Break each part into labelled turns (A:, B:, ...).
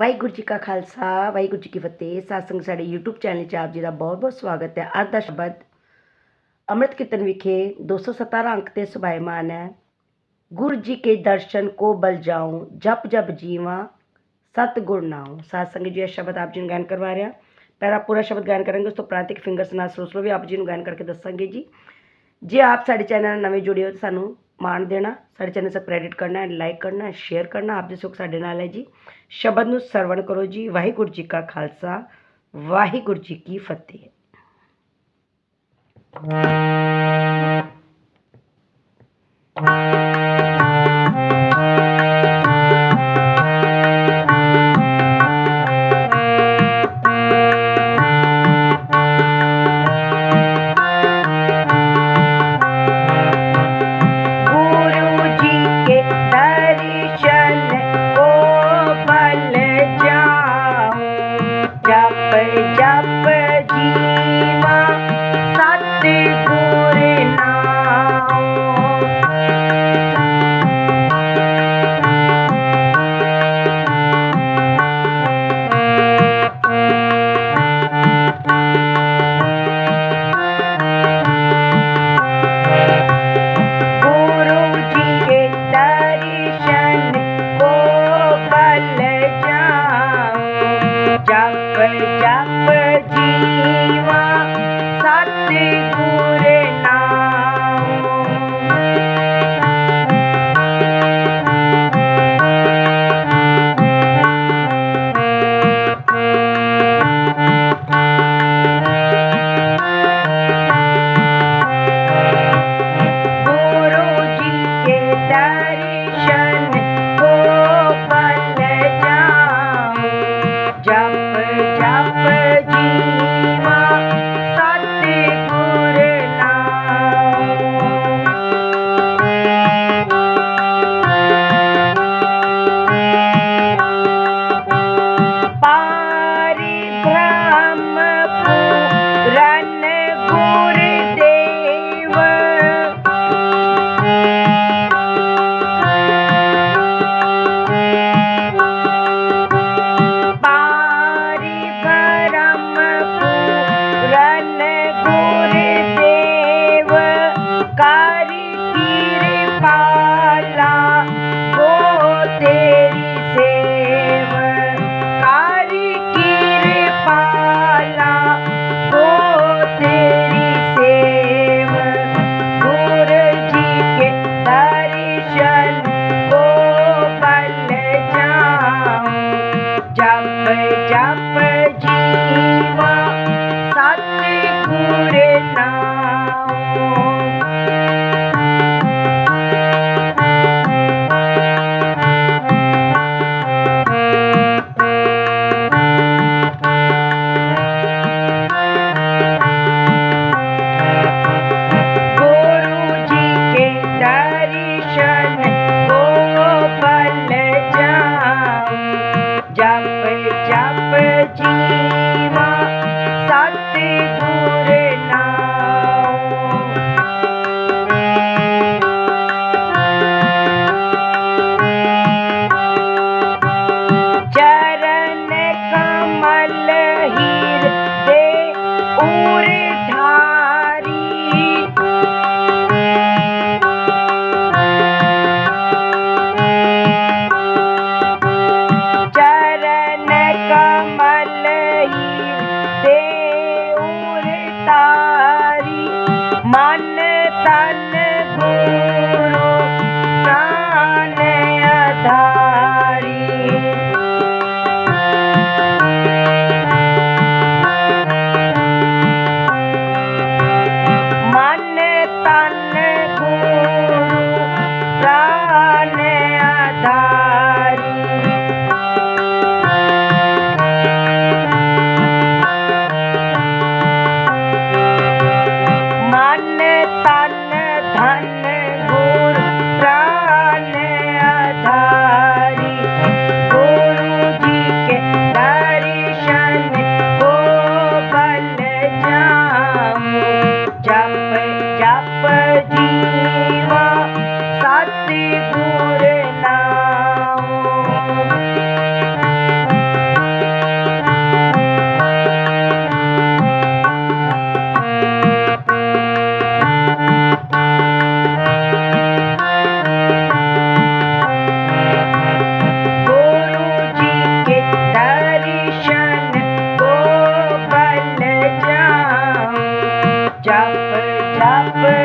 A: ਵਾਹਿਗੁਰੂ ਜੀ ਕਾ ਖਾਲਸਾ ਵਾਹਿਗੁਰੂ ਜੀ ਕੀ ਫਤਿਹ ਸਾਸੰਗ ਸਾਡੇ YouTube channel 'ਚ ਆਪ ਜੀ ਦਾ ਬਹੁਤ-ਬਹੁਤ ਸਵਾਗਤ ਹੈ ਅੱਜ ਦਾ ਸ਼ਬਦ ਅੰਮ੍ਰਿਤ ਕੀਰਤਨ ਵਿਖੇ 217 ਅੰਕ ਤੇ ਸੁਭਾਇਮਾਨ ਹੈ ਗੁਰ ਜੀ ਕੇ ਦਰਸ਼ਨ ਕੋ ਬਲ ਜਾਉ ਜਪ ਜਪ ਜੀਵਾ ਸਤ ਗੁਰ ਨਾਉ ਸਾਸੰਗ ਜੀ ਇਹ ਸ਼ਬਦ ਆਪ ਜੀ ਨੂੰ ਗਾਇਨ ਕਰਵਾ ਰਿਹਾ ਪਹਿਲਾ ਪੂਰਾ ਸ਼ਬਦ ਗਾਇਨ ਕਰਾਂਗੇ ਉਸ ਤੋਂ ਪ੍ਰਾਂਤਿਕ ਫਿੰਗਰਸ ਨਾਲ ਸਲੋ ਸਲੋ ਵੀ ਆਪ ਜੀ ਨੂੰ ਗਾਇਨ ਕਰਕੇ ਦੱਸਾਂਗੇ ਜੀ ਜੇ ਆਪ ਸਾਡੇ ਚੈਨਲ ਨਾਲ ਨਵੇਂ ਜੁੜੇ ਹੋ ਤਾਂ ਸਾਨੂੰ ਮਾਣ ਦੇਣਾ ਸਾਡੇ ਚੈਨਲ ਸਬਸਕ੍ਰਾਈਬ ਕਰਨਾ ਹੈ ਲਾਈਕ ਕਰਨਾ ਹੈ ਸ਼ੇਅਰ ਕਰਨਾ ਆਪ ਜੀ ਸੁਖ ਸਾਡੇ ਨਾਲ ਹੈ ਜੀ ਸ਼ਬਦ ਨੂੰ ਸਰਵਣ ਕਰੋ ਜੀ ਵਾਹਿਗੁਰੂ ਜੀ ਕਾ ਖਾਲਸਾ ਵਾਹਿਗੁਰੂ ਜੀ ਕੀ ਫਤਿਹ गुरु Thank you. jump, jump.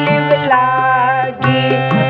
A: स्योलिव लागी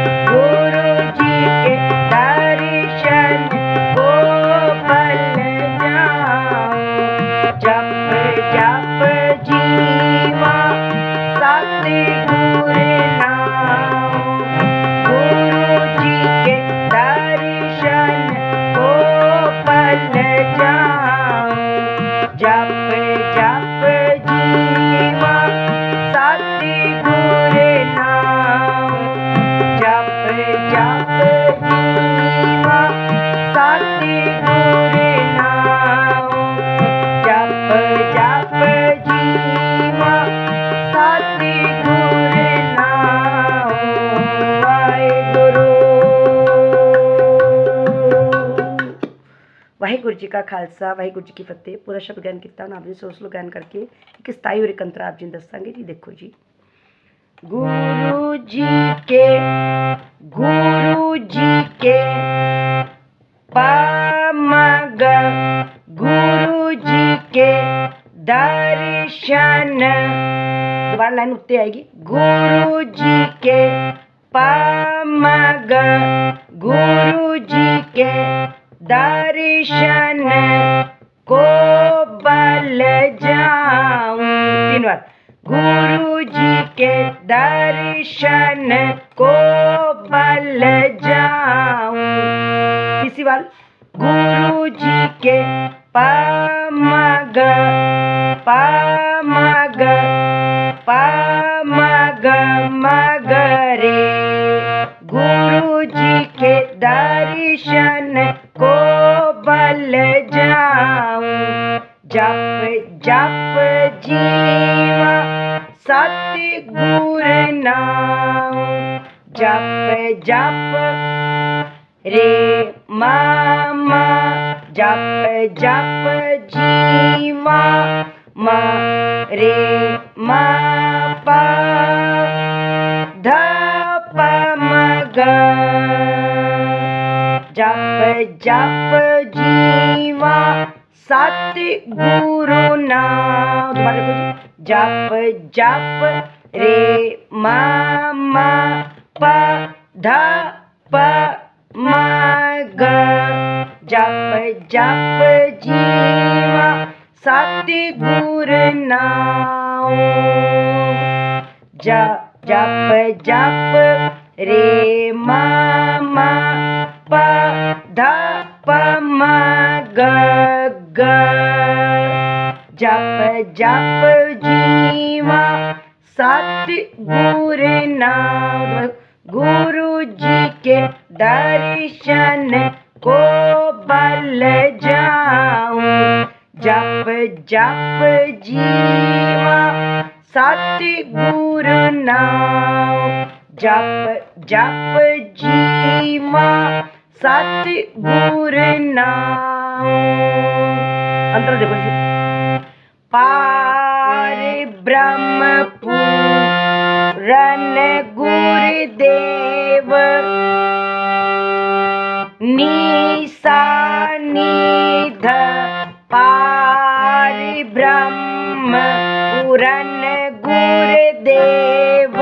A: ਵਾਹਿਗੁਰੂ ਜੀ ਕਾ ਖਾਲਸਾ ਵਾਹਿਗੁਰੂ ਜੀ ਕੀ ਫਤਿਹ ਪੂਰਾ ਸ਼ਬਦ ਗਿਆਨ ਕੀਤਾ ਨਾ ਆਪਣੀ ਸੋਚ ਲੋ ਗਿਆਨ ਕਰਕੇ ਇੱਕ ਸਤਾਈ ਔਰ ਇੱਕ ਅੰਤਰਾ ਆਪ ਜੀ ਨੂੰ ਦੱਸਾਂਗੇ ਜੀ ਦੇਖੋ ਜੀ ਗੁਰੂ ਜੀ ਕੇ ਗੁਰੂ ਜੀ ਕੇ पामग गुरु जी के दर्शन दोबारा लाइन उत्ते आएगी गुरु जी के पामग गुरु जी के दर्शन को बल जाऊँ। तीन बार। गुरु जी के दर्शन को बल जाऊँ। तीसरी बार। गुरु जी के पामग पामग पामग मगरे। गुरु जी के दर्शन को बल जाऊँ। जप जप जीवा, सतगुर नाम जप जप रे मामा, जप जप जीवा, मा रे मा पा ध प जप जप जीवा सत गुरु नाम जप जप रे म प ध प म ग जप जप जीवा सत गुरु नाम जप जप जप रे मा प da pa ma ga ga जप जप जीवा सत गुर नाम गुरु जी के दर्शन को बल जाऊँ जप जप जीवा सत गुरु नाम जप जप जीवा सत गुरु नाम अंतर देखो जी पार ब्रह्म पूरन गुरुदेव निशा निध पार ब्रह्म पूरन गुरुदेव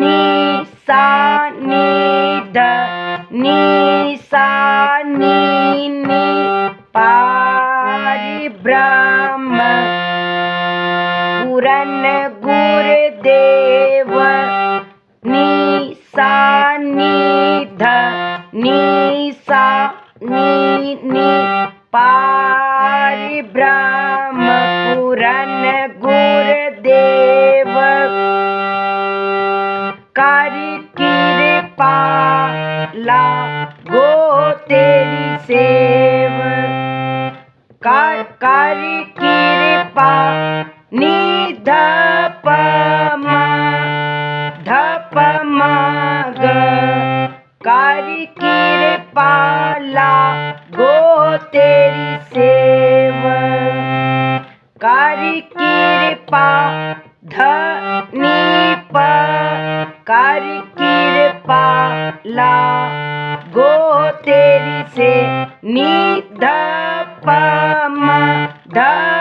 A: निशा निसानिनि पारिब्रह्म। पूर्ण गुरुदेव निसानि प म धप म ग. कर कृपा ला गो तेरी सेव. कर कृपा ध नी प कर कृपा ला गो तेरी से नी ध प म ध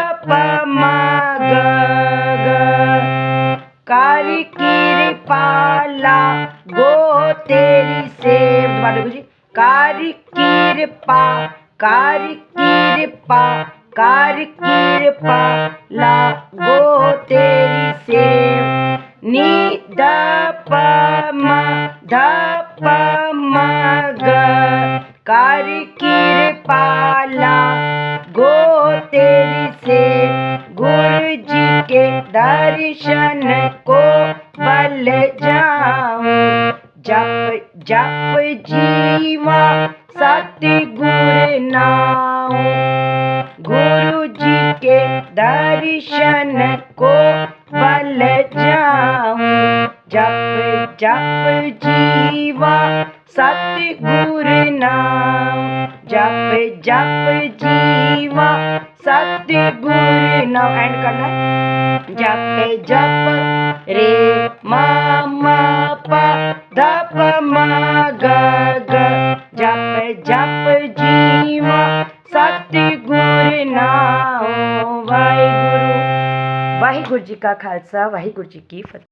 A: कर कृपा कर कृपा ला गो तेरी से नी ध प म ध प म ग कर कृपा ला गो तेरी से गुरु जी के दर्शन को बल जाऊँ। जप जप जीवा सत्य गुरु जी के दर्शन को बल जाऊँ। जप जप जीवा सत्य गुरु नाम जप जप जीवा सत्य गुरु नाम एंड करना जप जप रे मा मा प ध प म ग ग। ਜਪ ਜਪ ਜੀਵਾ ਸਤ ਗੁਰ ਨਾਮ ਵਾਹਿਗੁਰੂ। ਵਾਹਿਗੁਰੂ ਜੀ ਕਾ ਖਾਲਸਾ, ਵਾਹਿਗੁਰੂ ਜੀ ਕੀ ਫਤਿਹ।